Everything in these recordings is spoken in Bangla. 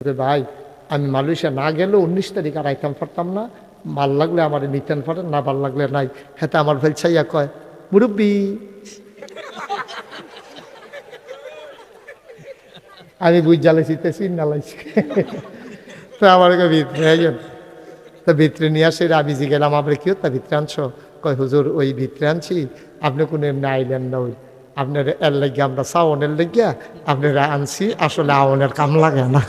ভাই, আমি মালয়েশিয়া না গেলেও উনিশ তারিখ আর আইতাম পারতাম না। ভালো লাগলে আমার নিতেন পারেন না ভালো লাগলে নাই। হেতে আমার ফেল ছাইয়া কয়, মুরব্বী। আমি বুঝ জ্বালাইছি তে চিন নালাইছি তো আমার ভিতরে তো ভিতরে নিয়ে আসে, আমি গেলাম আমরা কি তা ভিতরে আনছো? কয়, হুজুর, ওই ভিতরে আনছি। আপনি কোনো এমনি আইলেন না ওই আপনার এর লেগে আমরা সাওনের লেগিয়া আপনারা আনছি আসলে আওনের কাম লাগে না।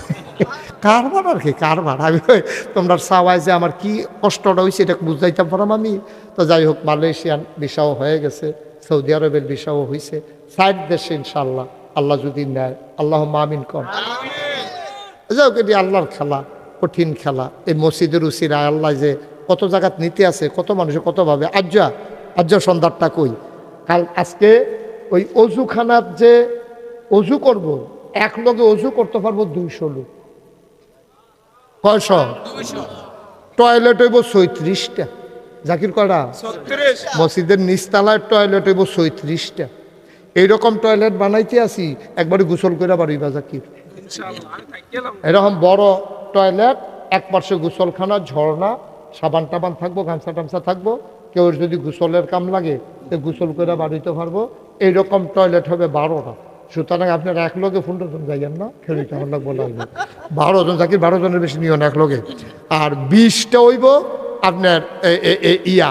কারবার আর কি কারবার। আমি তোমরা সাওয়াই যে আমার কি কষ্টটা হয়েছে এটা বুঝাইতে পারাম আমি। তো যাই হোক মালয়েশিয়ান বিষাও হয়ে গেছে সৌদি আরবের বিষাও হয়েছে সাইড দেশে ইনশাল্লাহ আল্লাহ যদি নেয় আল্লাহ মামিন কর। হোক এটি আল্লাহর খেলা কঠিন খেলা। এই মসজিদের উসিরা আল্লাহ যে কত জায়গাত নিতে আছে কত মানুষে কতভাবে আজ্জা আজ্জা সন্ধ্যারটা কই? কাল আজকে ওই অজুখানার যে অজু করব এক লগে অজু করতে পারব দুইশো লোক। কয়শ? টয়লেট হইব সৈত্রিশটা জাকির কয়টা মসজিদের নিচতলায় টয়লেট হইব সৈত্রিশটা এইরকম টয়লেট বানাইতে আসি একবারে গোসল করে বাড়িবা জাকির। এরকম বড় টয়লেট এক পার্শ্বে গোসলখানা ঝর্ণা সাবান টাবান থাকব গামছা টামছা থাকব কেউ যদি গোসলের কাম লাগে গোসল করে বাড়িতে পারব। এইরকম টয়লেট হবে বারোটা। সুতরাং আপনার এক লোকে ফোনটা জন যাইয়েন না, খেলিতে আমার লাগবো লাগবে বারো জন থাকি, বারো জনের বেশি নিও না, এক লোকে আর বিশটা হইব আপনার ইয়া।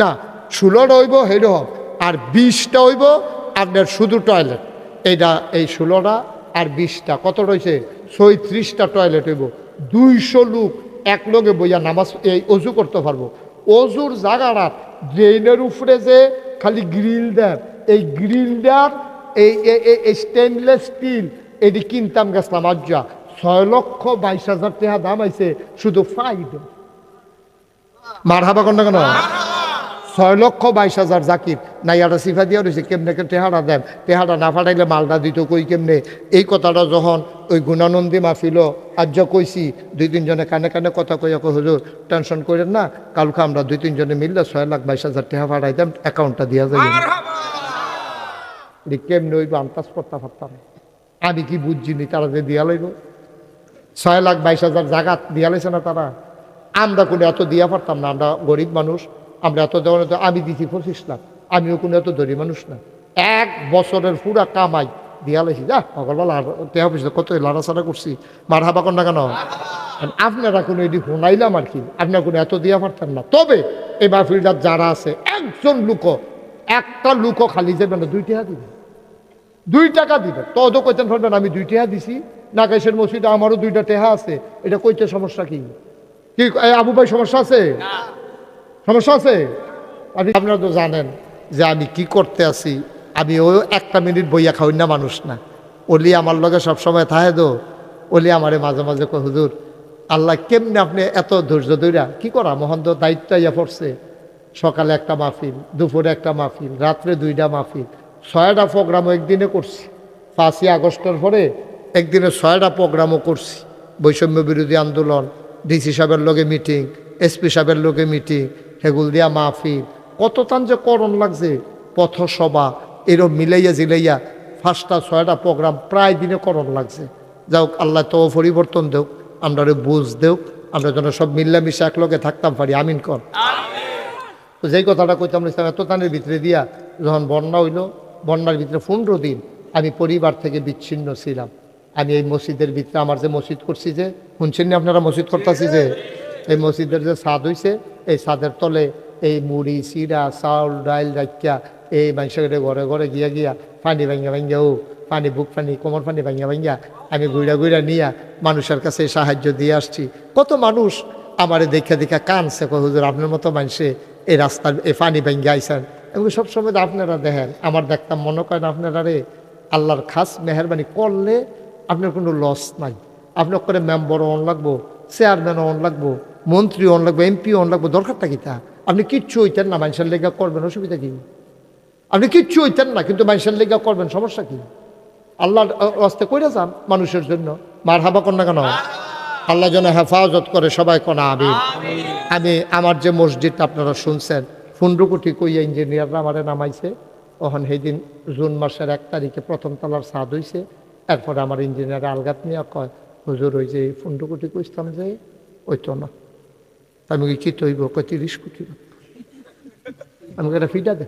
না, ষোলোটা হইব হেরকম আর বিশটা হইব আপনার শুধু টয়লেট এইটা এই ষোলোটা আর বিশটা। কত রয়েছে? ছয়ত্রিশটা টয়লেট হইব। দুইশো লোক এক লোকে বইয়া নামাজ, এই অজু করতে পারব। অজুর জায়গাটা ড্রেনের উপরে যে খালি গ্রিল দেন এই গ্রিল দেন এই স্টেনলেস স্টিল এটি কিনতাম গেছিলাম আজ্জা ছয় লক্ষ বাইশ হাজার টাকা দাম আইছে, শুধু ফাইড মার হাবা কন্যা কেন ছয় লক্ষ বাইশ হাজার জাকির। নাইয়াটা সিফা দিয়া রয়েছে কেমনে কে টেহারা দেন? টেহারা না ফাটাইলে মালটা দিত কই কেমনে? এই কথাটা যখন ওই গুণানন্দী মাহফিল আজ কইছি, দুই তিনজনে কানে কানে কথা কই, হুজুর টেনশন করেন না, কালকে আমরা দুই তিনজনে মিললে ছয় লাখ বাইশ হাজার টেহা ফাটাই দেন অ্যাকাউন্টটা দিয়া যাবে কেমনে ওই আন্তাজ করতে পারতাম আমি কি বুঝছিনি তারা যে দিয়া লইব? ছয় লাখ বাইশ হাজার জাগাত দিয়া লাইছে না তারা? আমরা কোনো এত দিয়া পারতাম না, আমরা গরিব মানুষ, আমরা এত দেওয়ার তো আমি দিছি পঁচিশ লাখ, আমিও কোনো এত দরি মানুষ না। এক বছরের পুরা কামাই দিয়া লাইছি। যা সকালবেলা টেহা পয়সা কত লাড়াচাড়া করছি। মার হাবা না কেন? আপনারা কোনো এটি শোনাইলাম আর কি? আপনারা কোনো এত দিয়া পারতেন না। তবে এই মাহফিলটার যারা আছে, একজন লুকো একটা লুকো খালি যাবে না টাকা দিবে। দুই টাকা দিবে। তদ কইতেন পারবেন আমি দুই টাকা দিছি। নাকাইশের মসজিদে আমারও দুইটা টেহা আছে। এটা কইতে সমস্যা কি? কি আবু ভাই সমস্যা আছে? সমস্যা আছে? আপনি আপনারা তো জানেন যে আমি কি করতে আছি। আমি ওই একটা মিনিট বইয়া খাওয়াই না মানুষ না। ওলি আমার লগে সবসময় থাহে দো ওলি আমারে মাঝে মাঝে কয় হুজুর আল্লাহ কেমনে আপনি এত ধৈর্য ধৈরা কি করা? মহন্ত দায়িত্ব ইয়া পড়ছে। সকালে একটা মাহফিল দুপুরে একটা মাহফিল রাত্রে দুইটা মাহফিল। ছয়টা প্রোগ্রামও একদিনে করছি। পাঁচই আগস্টের পরে একদিনে ছয়টা প্রোগ্রামও করছি। বৈষম্য বিরোধী আন্দোলন ডিসি সাহেবের লগে মিটিং এসপি সাহেবের লগে মিটিং হেগুল দিয়া মাহফিল কত তান যে করণ লাগছে পথসভা এরম মিলাইয়া জিলাইয়া ফার্স্টটা ছয়টা প্রোগ্রাম প্রায় দিনে করণ লাগছে। যাওক আল্লাহ তো পরিবর্তন দেও আমরা বুঝ দেও আমরা যেন সব মিল্লামিশা একলগে থাকতাম পারি। আমিন কর। তো যেই কথাটা কইতাম এত তানের ভিতরে দিয়া যখন বন্যা হইল বন্যার ভিতরে পনেরো দিন আমি পরিবার থেকে বিচ্ছিন্ন ছিলাম। আমি এই মসজিদের ভিতরে আমার যে মসজিদ করছি যে, শুনছেন না আপনারা মসজিদ করতেছি যে? এই মসজিদের যে স্বাদ হইছে, এই স্বাদের তলে এই মুড়ি চিরা চাউল, ডাইল রাখিয়া এই মানুষের ঘরে ঘরে গিয়া গিয়া পানি ভাঙ্গা ভাঙ্গা ও, পানি, বুক পানি, কোমর পানি ভাঙ্গা ভাঙ্গা আমি গুইরা গুইরা নিয়া মানুষের কাছে সাহায্য দিয়ে আসছি। কত মানুষ আমারে দেখে দেখে কানছে হুজুর, আপনার মতো মানুষে এই রাস্তার, এই পানি ভেঙে আইসেন এগুলো সবসময় তো আপনারা দেখেন। আমার দেখতাম মনে করেন আপনারা রে আল্লাহর খাস মেহরবানি করলে আপনার কোনো লস নাই। আপনার করে মেম্বার অন লাগবো চেয়ারম্যান অন লাগবো মন্ত্রী অন লাগবো এমপি অন লাগবো দরকারটা কি তা। আপনি কিচ্ছু হইতেন না মানুষের লেগা করবেন অসুবিধা কি? আপনি কিচ্ছু হইতেন না কিন্তু মানুষের লেগা করবেন সমস্যা কি? আল্লাহর রাস্তে কইরা যান মানুষের জন্য। মার হাবা কর না কেন? আল্লাহ যেন হেফাজত করে সবাই কোনা আবির আমি আমার যে মসজিদটা আপনারা শুনছেন পনেরো কোটি কইয়া ইঞ্জিনিয়াররা আমারে নামাইছে। তখন সেই দিন জুন মাসের এক তারিখে প্রথম তলার সাদ হইছে। এরপরে আমার ইঞ্জিনিয়ার আলগাত নিয়ে কয়, হুজুর, ওই যে ফুন্ডুকুটি কইতাম যে ওই তো না। আমি কি তৈব? কয়, তিরিশ কোটি। আমি একটা ফিটা দে।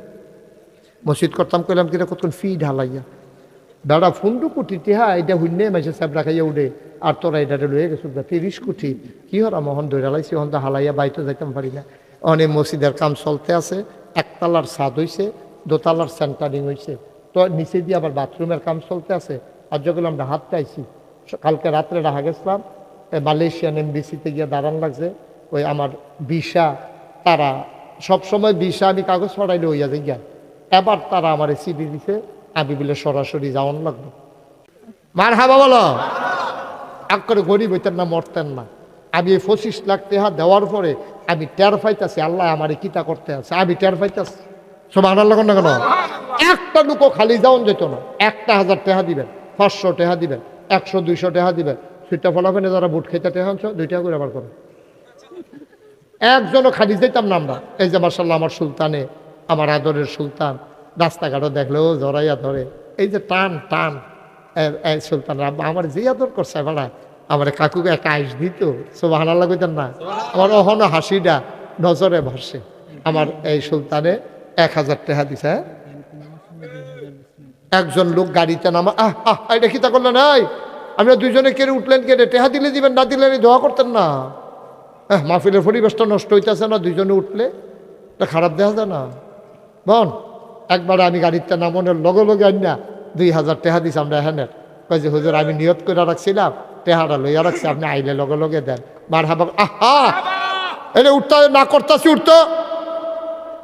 মসজিদ করতাম, কইলাম কিনা কতক্ষণ ফি ঢালাইয়া? দাদা ফুন্ডু কোটি টিহা এটা হুন্নে মাসে সাহেব রাখাইয়া উঠে আর তোরা এটা লয়ে গেছো তিরিশ কোটি। কি হরা মোহন ধরে হন তো হালাইয়া বাইতে যাইতাম পারি না। অনেক মসজিদের কাম চলতে আছে, একতলার ছাদ হইছে, দোতলার সেন্টারিং হইছে। তো নিচে দিয়ে আবার বাথরুমের কাম চলতে আছে। আর যখন আমরা হাত পাইছি কালকে রাত্রে রাখা গেছিলাম মালয়েশিয়ান এমবিসিতে গিয়ে দাঁড়ান লাগছে। ওই আমার ভিসা, তারা সবসময় ভিসা আমি কাগজ পড়াইলে হইয়া যাই গিয়া। এবার তারা আমার সিডি দিছে, আমি বলে সরাসরি যাওয়ান লাগবে। মার হাবা বলো এক করে গরিব হইতেন না, মরতেন না। আমি এই পঁচিশ লাখ টাকা দেওয়ার পরে আমি টের পাইতাছি, আল্লাহ আমার কিতা করতে আছে। আমি টের পাইতাছি। সব আনার লাগুন না কেন? একটা লুকো খালি যাওন যেত না। একটা হাজার টাকা দিবেন, পাঁচশো টাকা দিবেন, একশো, দুইশো টাকা দিবেন। সুইটা ফলাফেনে যারা বুট খেতে টাকা আনছো, দুই টাকা করে আবার করো। একজনও খালি যেতাম না আমরা। এই যে মার্শাল্লাহ আমার সুলতানে, আমার আদরের সুলতান, রাস্তাঘাটও দেখলেও জড়াইয়া ধরে। এই যে টান টান সুলতান, আমার যে আদর করছে বেড়া আমার কাকুকে একটা আইস দিত। সব হানাল্লা কইতেন না, আমার অহনো হাসিটা নজরে ভাসে আমার এই সুলতানে এক হাজার টাকা দিছে হ্যাঁ? একজন লোক গাড়িতে নামা, আহ আহ, এটা তা করলেন? এই, আমরা দুইজনে কেড়ে উঠলেন কেড়ে, টেহা দিলে দিবেন, না দিলে দোয়া করতেন না। হ্যাঁ মাহফিলের পরিবেশটা নষ্ট হইতেছে না, দুইজনে উঠলে, এটা খারাপ দেখা যায় না। বন, একবার আমি গাড়িতে নামনের লগে লগে আনিয়া দুই হাজার টেহা দিছি আমরা হ্যানের কই যে, হুজুর, আমি নিয়ত করে রাখছিলাম টেহাটা লইয়া রাখছি আপনি আইলে লগে লগে দেন। মার হাবা আহা এটা উঠতে না করতাছি উঠতো।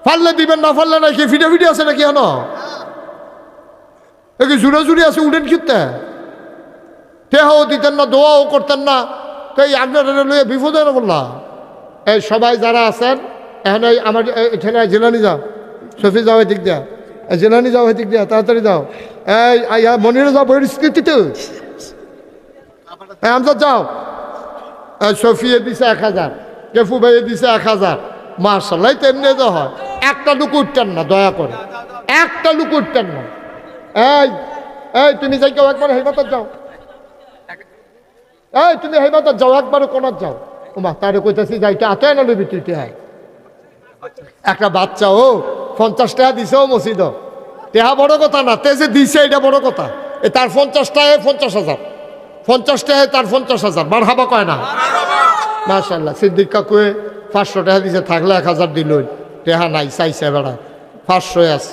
পারলে দিবেন না পারলে না কি ফিটে ফিটে আছে নাকি হন এ কি জুড়ে জুড়ে আছে উঠেন কিনতে টেহাও দিতেন না দোয়াও করতেন না। তো এই আপনারা লইয়া বিপদে না বললা? এই সবাই যারা আছেন এখন এই আমার এখানে জেলানি যাও। সফি যাও এদিক দিয়া। জেলানি যাও এদিক দিয়া তাড়াতাড়ি যাও। এই মনিরে যাও বইয়ের স্মৃতিতে। এই আমজাদ যাও সফিয়ে দিছে এক হাজার কেফু ভাইয়ে দিছে এক হাজার মার্শাল্লাহ তেমনি তো হয় একটা লুক উঠতেন না দয়া করে একটা লুক উঠতেন না এই এই তুমি যাই কেউ একবার হেবাতর যাও এই তুমি হেবাতর যাও একবার কোনার যাও ওমা তারে কইতাছি যাইতে আতে না লইবি তুই টেহাই একটা বাচ্চা ও পঞ্চাশ টাকা দিছে ও মসজিদ টেহা বড় কথা না তে যে দিছে এটা বড় কথা এ তার পঞ্চাশ টাকায় পঞ্চাশ হাজার পঞ্চাশ টাকায় তার পঞ্চাশ হাজার। বার হাবা কয় না? মাশাল্লাহ সিদ্দিক কাকুয়ে পাঁচশো টাকা দিছে থাকলে এক হাজার দিল টেহা নাই চাইছে বেড়া। পাঁচশো আছে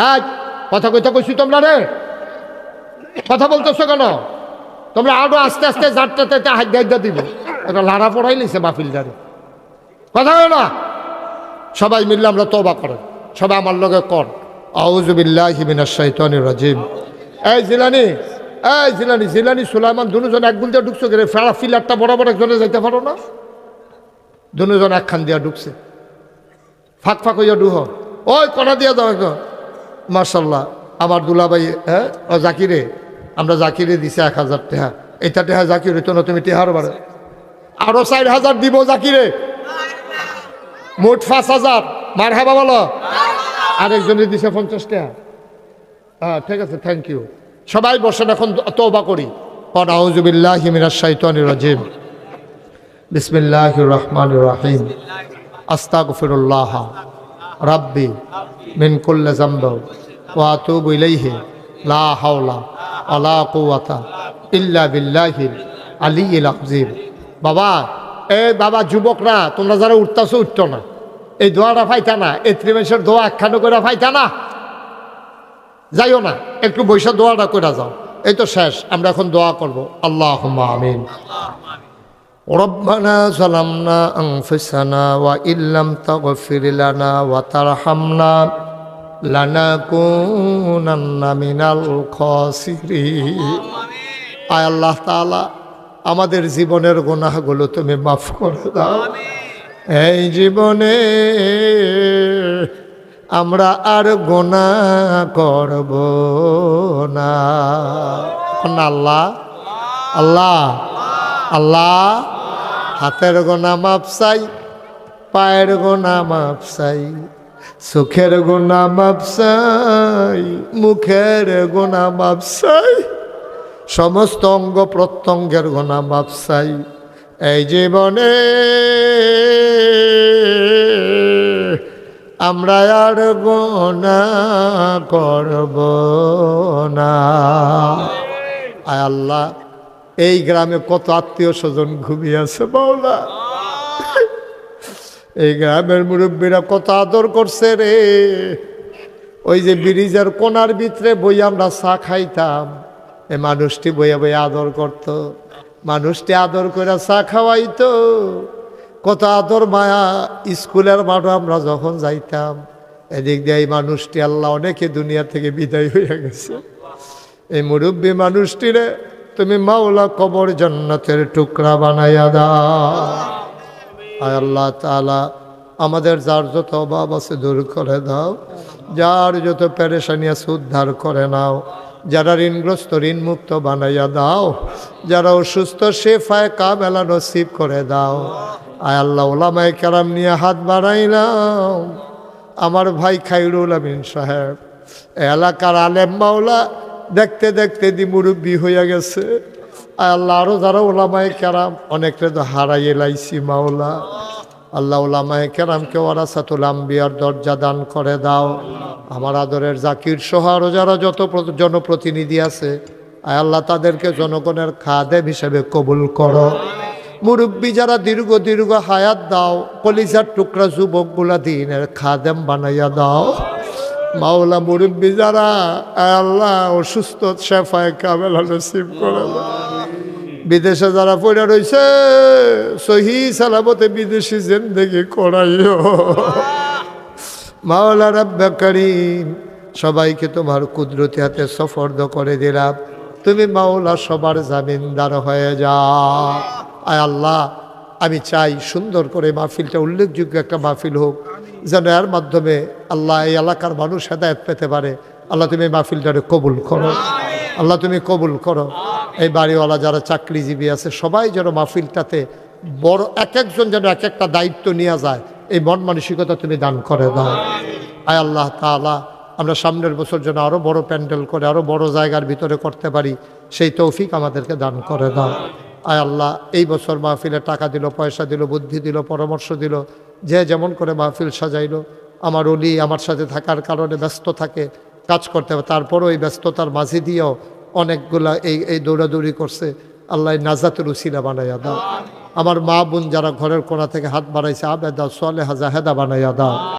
হ্যাঁ কথা কইতে কইছি তোমরা রে? কথা বলতেছো কেন? তোমরা আরও আস্তে আস্তে যারটাতে হাত দিয়ে দিব। এটা লাড়া পড়াই লিছে মাহফিলদারে কথা হয় না? সবাই মিললে আমরা তবা করেন সবাই আমার লগে কর। আউজুবিল্লাহ আউজবিল্লাহিমিনাশাইতানির রাজিম। এই জিলানি এই জিলানি জিলানি সুলাইমান, দুজন এক গুল দিয়ে ঢুকছো গেলে ফেরা ফিলারটা বরাবর একজনে যাইতে পারো না? দুজন একখান দিয়া ঢুকছে। ফাঁক ফাঁক হইয়া ডুহ ওই কটা দিয়া দাও একদম। মার্শাল্লাহ আমার দুলাভাই হ্যাঁ? ও জাকিরে, আমরা জাকিরে দিছে এক হাজার টেহা। এটা টেহা জাকির হইতো না, তুমি টেহার বারে আরও চার হাজার দিব জাকিরে। মোট পাঁচ হাজার। মার হাবা বলো। আরেকজনের দিছে পঞ্চাশ টাকা হ্যাঁ ঠিক আছে থ্যাংক ইউ সবাই বসেন, এখন তৌবা করি। আউজুবিল্লাহ মিনাশ শাইতানির রাজিম। বিসমিল্লাহির রহমানির রহিম। আস্তাগফিরুল্লাহ। রাব্বি, মিন কুল্লি যামব ওয়া আতুবু ইলাইহি। লা হাওলা ওয়ালা কুওয়াতা ইল্লা বিল্লাহিল আলিয়্যিল আযীম। বাবা এই বাবা, যুবকরা, তোমরা যারা উঠতাছো, উঠতো না। এই দোয়াটা ফাইতা না। এই ত্রিমেশের দোয়া একখানো করে ফাইতা না। যাইও না একটু বৈশা দোয়াটা করে যাও এই তো শেষ আমরা এখন দোয়া করব আল্লাহ আমিন ربنا ظلمنا أنفسنا وإن لم تغفر لنا وترحمنا لنكونن من الخاسرين আয় আল্লাহ তাআলা আমাদের জীবনের গুনাহগুলো তুমি মাফ করে দাও এই জীবনে আমরা আর গোনা করব না। আল্লাহ আল্লাহ আল্লাহ, হাতের গোনা মাপ চাই, পায়ের গোনা মাপ চাই, চোখের গোনা মাপ চাই, মুখের গোনা মাপ চাই, সমস্ত অঙ্গ প্রত্যঙ্গের গোনা মাপসাই এই জীবনে আমরা আর গোনা করব না। আয় আল্লাহ, এই গ্রামে কত আত্মীয় স্বজন ঘুমিয়ে আছে বাউলা এই গ্রামের মুরব্বীরা কত আদর করছে রে। ওই যে ব্রিজের কোনার ভিতরে বই আমরা চা খাইতাম। এ মানুষটি বইয়া বইয়া আদর করত। মানুষটি আদর করে চা খাওয়াইতো। কত আদর মায়া, স্কুলের মাঠে আমরা যখন যাইতাম, এদিক দিয়ে এই মানুষটি আল্লাহ অনেকে দুনিয়া থেকে বিদায় হয়ে গেছে। এই মুরব্বী মানুষটিরে তুমি মাওলা কবর জন্নতের টুকরা বানাইয়া দাও। আল্লাহ তালা আমাদের যার যত অভাব আছে দূর করে দাও। যার যত পেরেশানি আছে উদ্ধার করে নাও। যারা ঋণগ্রস্ত, ঋণমুক্ত বানাইয়া দাও। যারা অসুস্থ সে ফায় কামেলা নসিব করে দাও। আয় আল্লাহ, ওলামায় কেরাম নিয়ে হাত বাড়াইলাম। আমার ভাই খাইরুল আমিন সাহেব এলাকার আলেম মাওলা, দেখতে দেখতে দি মুরব্বী হইয়া গেছে। আয় আল্লাহ আরও যারা ওলামায় কেরাম অনেকটা তো হারাই এলাইছি মাওলা। আল্লাহ ওলামায় কেরামকে ওরাসাতুল আম্বিয়ার দরজা দান করে দাও। আমার আদরের জাকির সহ আরও যারা যত জনপ্রতিনিধি আছে, আয় আল্লাহ তাদেরকে জনগণের খাদেম হিসেবে কবুল করো। মুরব্বী যারা দীর্ঘ দীর্ঘ হায়াত দাও, কলিজার টুকরা যুবকগুলা দিনের খাদেম বানাইয়া দাও। মাওলা মুরব্বী যারা আল্লাহ, অসুস্থ শেফায় কামেলা নসিব করে বিদেশে যারা পড়ে রয়েছে সহি সালামতে বিদেশি জিন্দগি করাইও। মাওলা রাব্বা সবাইকে তোমার কুদরতি হাতে সফর্দ করে দিলাম। তুমি মাওলা সবার জামিনদার হয়ে যাও। আয় আল্লাহ, আমি চাই সুন্দর করে মাহফিলটা উল্লেখযোগ্য একটা মাহফিল হোক, যেন এর মাধ্যমে আল্লাহ এই এলাকার মানুষ হেদায়ত পেতে পারে। আল্লাহ তুমি এই মাহফিলটারে কবুল করো। আল্লাহ তুমি কবুল করো। এই বাড়িওয়ালা যারা চাকরিজীবী আছে, সবাই যেন মাহফিলটাতে বড় এক একজন যেন এক একটা দায়িত্ব নিয়ে যায়, এই মন মানসিকতা তুমি দান করে দাও। আয় আল্লাহ তাআলা, আমরা সামনের বছর যেন আরও বড় প্যান্ডেল করে আরও বড় জায়গার ভিতরে করতে পারি, সেই তৌফিক আমাদেরকে দান করে দাও। আয় আল্লাহ এই বছর মাহফিলে টাকা দিল পয়সা দিল বুদ্ধি দিল পরামর্শ দিল যে যেমন করে মাহফিল সাজাইল আমার অলি আমার সাথে থাকার কারণে ব্যস্ত থাকে কাজ করতে হবে। তারপরও এই ব্যস্ততার মাঝে দিয়েও অনেকগুলা এই এই দৌড়াদৌড়ি করছে। আল্লাহ নাজাতের উসিলা বানাইয়া দাও। আমার মা বোন যারা ঘরের কোনা থেকে হাত বাড়াইছে আবেদা সোয়ালে হাজা হেদা বানাইয়া দাও।